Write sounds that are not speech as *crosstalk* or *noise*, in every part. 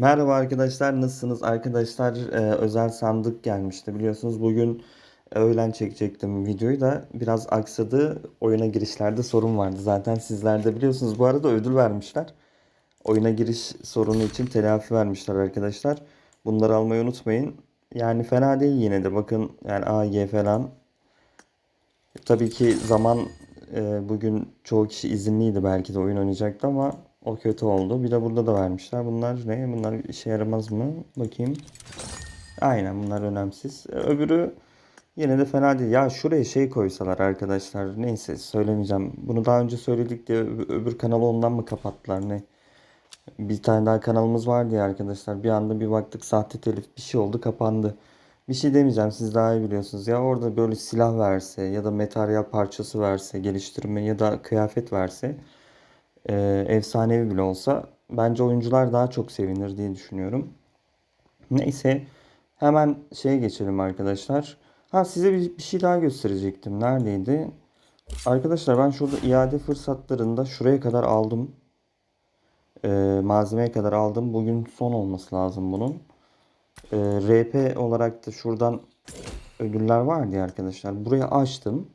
Merhaba arkadaşlar nasılsınız? Arkadaşlar e, özel sandık gelmişti biliyorsunuz bugün öğlen çekecektim videoyu da biraz aksadı. Oyuna girişlerde sorun vardı zaten sizler de biliyorsunuz. Bu arada ödül vermişler. Oyuna giriş sorunu için telafi vermişler arkadaşlar. Bunları almayı unutmayın. Yani fena değil yine de bakın yani AG falan. Tabii ki zaman e, bugün çoğu kişi izinliydi belki de oyun oynayacaktı ama o kötü oldu. Bir de burada da vermişler. Bunlar ne? Bunlar işe yaramaz mı? Bakayım. Aynen bunlar önemsiz. E, Öbürü yine de fena değil. Ya şuraya şey koysalar arkadaşlar. Neyse söylemeyeceğim. Bunu daha önce söyledik diye öb- öbür kanalı ondan mı kapattılar ne? Bir tane daha kanalımız vardı ya arkadaşlar. Bir anda bir baktık sahte telif bir şey oldu kapandı. Bir şey demeyeceğim siz daha iyi biliyorsunuz. Ya orada böyle silah verse ya da materyal parçası verse, geliştirme ya da kıyafet verse e, efsanevi bile olsa bence oyuncular daha çok sevinir diye düşünüyorum. Neyse hemen şeye geçelim arkadaşlar. Ha size bir, bir şey daha gösterecektim. Neredeydi? Arkadaşlar ben şurada iade fırsatlarında şuraya kadar aldım. E, malzemeye kadar aldım. Bugün son olması lazım bunun. E, RP olarak da şuradan ödüller vardı ya arkadaşlar. Buraya açtım.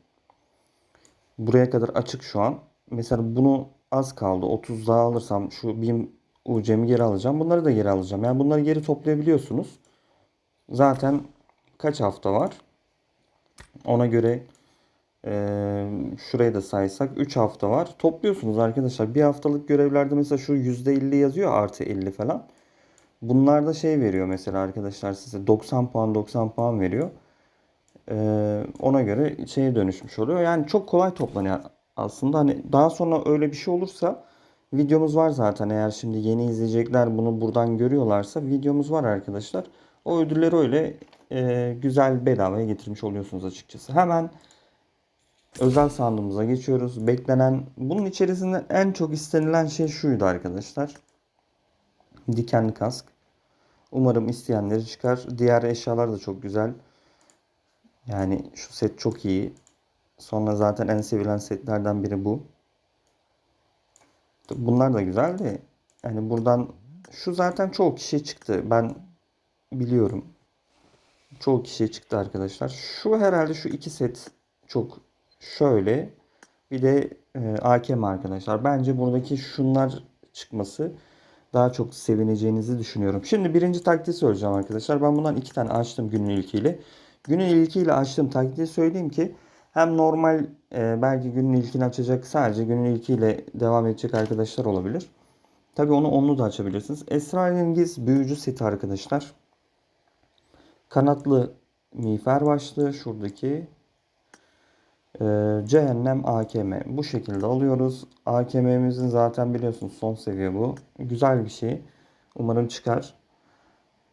Buraya kadar açık şu an. Mesela bunu az kaldı. 30 daha alırsam şu BİM UC'mi geri alacağım. Bunları da geri alacağım. Yani bunları geri toplayabiliyorsunuz. Zaten kaç hafta var? Ona göre eee şurayı da saysak 3 hafta var. Topluyorsunuz arkadaşlar. Bir haftalık görevlerde mesela şu %50 yazıyor artı 50 falan. Bunlarda şey veriyor mesela arkadaşlar size 90 puan 90 puan veriyor. Ee, ona göre şeye dönüşmüş oluyor. Yani çok kolay toplanıyor aslında. Hani daha sonra öyle bir şey olursa videomuz var zaten. Eğer şimdi yeni izleyecekler bunu buradan görüyorlarsa videomuz var arkadaşlar. O ödülleri öyle e, güzel bedavaya getirmiş oluyorsunuz açıkçası. Hemen özel sandığımıza geçiyoruz. Beklenen bunun içerisinde en çok istenilen şey şuydu arkadaşlar. Dikenli kask. Umarım isteyenleri çıkar. Diğer eşyalar da çok güzel. Yani şu set çok iyi. Sonra zaten en sevilen setlerden biri bu. Bunlar da güzel de yani buradan şu zaten çoğu kişiye çıktı. Ben biliyorum. Çoğu kişiye çıktı arkadaşlar. Şu herhalde şu iki set çok şöyle. Bir de e, AKM arkadaşlar. Bence buradaki şunlar çıkması daha çok sevineceğinizi düşünüyorum. Şimdi birinci taktiği söyleyeceğim arkadaşlar. Ben bundan iki tane açtım günün ilkiyle. Günün ilkiyle açtığım taktiği söyleyeyim ki hem normal e, belki günün ilkini açacak sadece günün ilkiyle devam edecek arkadaşlar olabilir. Tabi onu onlu da açabilirsiniz. Esrarengiz büyücü seti arkadaşlar. Kanatlı miğfer başlığı şuradaki. E, cehennem AKM. Bu şekilde alıyoruz. AKM'mizin zaten biliyorsunuz son seviye bu. Güzel bir şey. Umarım çıkar.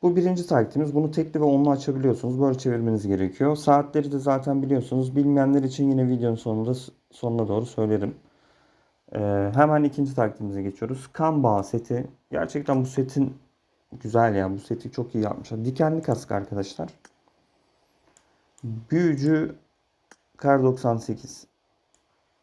Bu birinci taktiğimiz. Bunu tekli ve onlu açabiliyorsunuz. Böyle çevirmeniz gerekiyor. Saatleri de zaten biliyorsunuz. Bilmeyenler için yine videonun sonunda sonuna doğru söylerim. Ee, hemen ikinci taktiğimize geçiyoruz. Kan bağı seti. Gerçekten bu setin güzel ya. Bu seti çok iyi yapmışlar. Dikenli kask arkadaşlar. Büyücü Kar 98.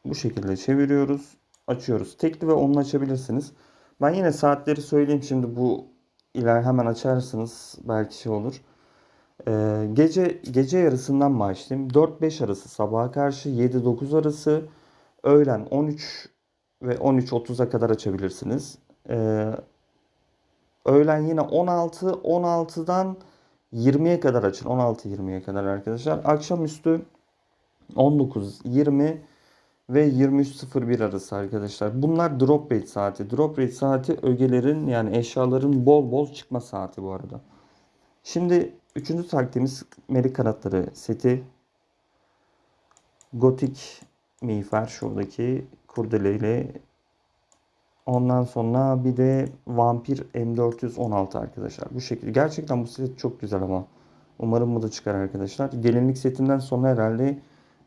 Bu şekilde çeviriyoruz. Açıyoruz. Tekli ve onlu açabilirsiniz. Ben yine saatleri söyleyeyim şimdi bu iler hemen açarsınız belki şey olur. Ee, gece gece yarısından başlayayım. 4-5 arası sabaha karşı 7-9 arası öğlen 13 ve 13.30'a kadar açabilirsiniz. Ee, öğlen yine 16 16'dan 20'ye kadar açın. 16-20'ye kadar arkadaşlar. Akşamüstü 19 20 ve 23.01 arası arkadaşlar. Bunlar drop rate saati. Drop rate saati ögelerin yani eşyaların bol bol çıkma saati bu arada. Şimdi üçüncü taktiğimiz melik kanatları seti. Gotik miğfer şuradaki kurdele ile Ondan sonra bir de Vampir M416 arkadaşlar. Bu şekilde. Gerçekten bu set çok güzel ama. Umarım bu da çıkar arkadaşlar. Gelinlik setinden sonra herhalde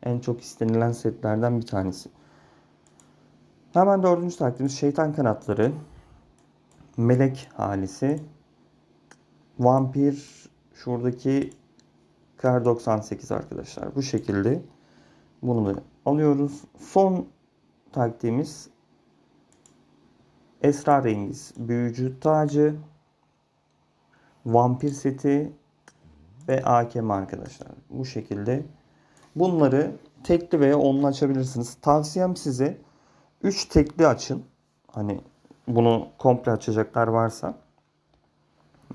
en çok istenilen setlerden bir tanesi. Hemen dördüncü taktiğimiz şeytan kanatları. Melek halisi. Vampir şuradaki Kar 98 arkadaşlar. Bu şekilde bunu da alıyoruz. Son taktiğimiz Esrarengiz büyücü tacı. vampir seti ve AKM arkadaşlar. Bu şekilde. Bunları tekli veya onlu açabilirsiniz. Tavsiyem size 3 tekli açın. Hani bunu komple açacaklar varsa.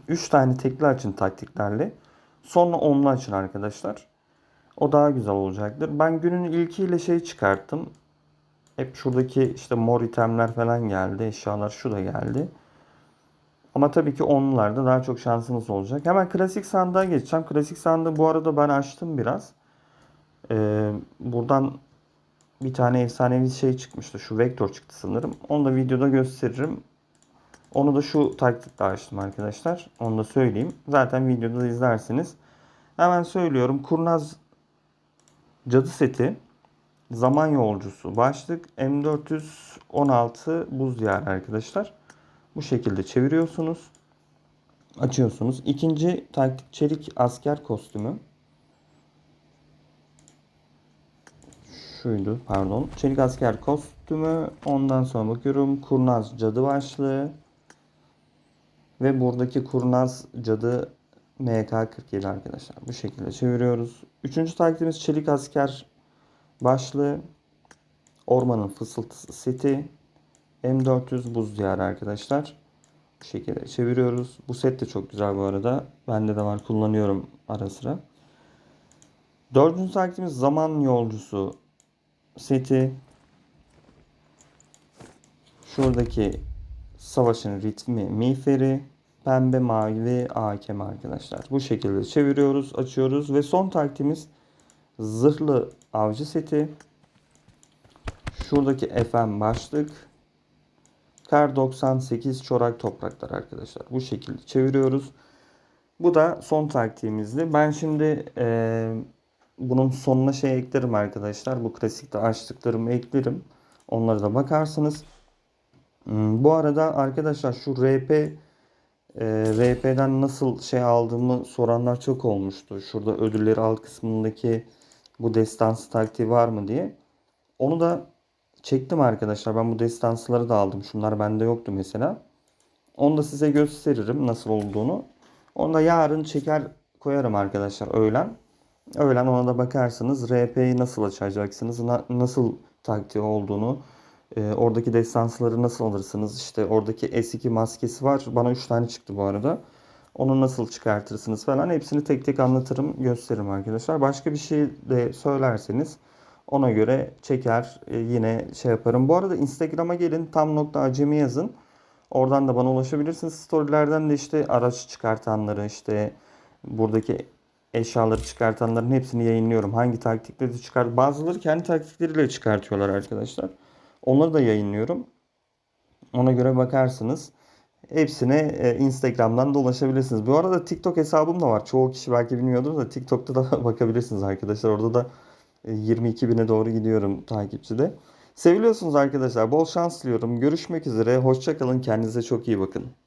3 tane tekli açın taktiklerle. Sonra onlu açın arkadaşlar. O daha güzel olacaktır. Ben günün ilkiyle şey çıkarttım. Hep şuradaki işte mor itemler falan geldi. Eşyalar şu da geldi. Ama tabii ki onlarda daha çok şansınız olacak. Hemen klasik sandığa geçeceğim. Klasik sandığı bu arada ben açtım biraz. Ee, buradan bir tane efsanevi şey çıkmıştı. Şu vektör çıktı sanırım. Onu da videoda gösteririm. Onu da şu taktikle açtım arkadaşlar. Onu da söyleyeyim. Zaten videoda da izlersiniz. Hemen söylüyorum. Kurnaz cadı seti. Zaman yolcusu başlık. M416 buz diyarı arkadaşlar. Bu şekilde çeviriyorsunuz. Açıyorsunuz. İkinci taktik çelik asker kostümü. Şuydu pardon. Çelik asker kostümü. Ondan sonra bakıyorum. Kurnaz cadı başlığı. Ve buradaki kurnaz cadı MK47 arkadaşlar. Bu şekilde çeviriyoruz. Üçüncü taktiğimiz çelik asker başlığı. Ormanın fısıltısı seti. M400 buz diyarı arkadaşlar. Bu şekilde çeviriyoruz. Bu set de çok güzel bu arada. Bende de var kullanıyorum ara sıra. Dördüncü taktiğimiz zaman yolcusu seti. Şuradaki savaşın ritmi miğferi. Pembe mavi hakem arkadaşlar. Bu şekilde çeviriyoruz, açıyoruz ve son taktiğimiz zırhlı avcı seti. Şuradaki FM başlık. Kar 98 çorak topraklar arkadaşlar. Bu şekilde çeviriyoruz. Bu da son taktiğimizdi. Ben şimdi e, bunun sonuna şey eklerim arkadaşlar. Bu klasikte açtıklarımı eklerim. Onlara da bakarsınız. Hmm, Bu arada arkadaşlar şu RP e, RP'den nasıl şey aldığımı soranlar çok olmuştu. Şurada ödülleri alt kısmındaki bu destansı taktiği var mı diye. Onu da çektim arkadaşlar. Ben bu destansıları da aldım. Şunlar bende yoktu mesela. Onu da size gösteririm nasıl olduğunu. Onu da yarın çeker koyarım arkadaşlar öğlen. Öğlen ona da bakarsınız. RP'yi nasıl açacaksınız, na- nasıl taktiği olduğunu, e, oradaki destansları nasıl alırsınız. İşte oradaki S2 maskesi var. Bana 3 tane çıktı bu arada. Onu nasıl çıkartırsınız falan hepsini tek tek anlatırım, gösteririm arkadaşlar. Başka bir şey de söylerseniz ona göre çeker e, yine şey yaparım. Bu arada Instagram'a gelin tam nokta acemi yazın. Oradan da bana ulaşabilirsiniz. Storylerden de işte araç çıkartanları işte buradaki eşyaları çıkartanların hepsini yayınlıyorum. Hangi taktikleri çıkart bazıları kendi taktikleriyle çıkartıyorlar arkadaşlar. Onları da yayınlıyorum. Ona göre bakarsınız. Hepsine e, Instagram'dan da ulaşabilirsiniz. Bu arada TikTok hesabım da var. Çoğu kişi belki bilmiyordur da TikTok'ta da *laughs* bakabilirsiniz arkadaşlar. Orada da e, 22 bine doğru gidiyorum takipçide. Seviliyorsunuz arkadaşlar. Bol şans diliyorum. Görüşmek üzere. Hoşçakalın. Kendinize çok iyi bakın.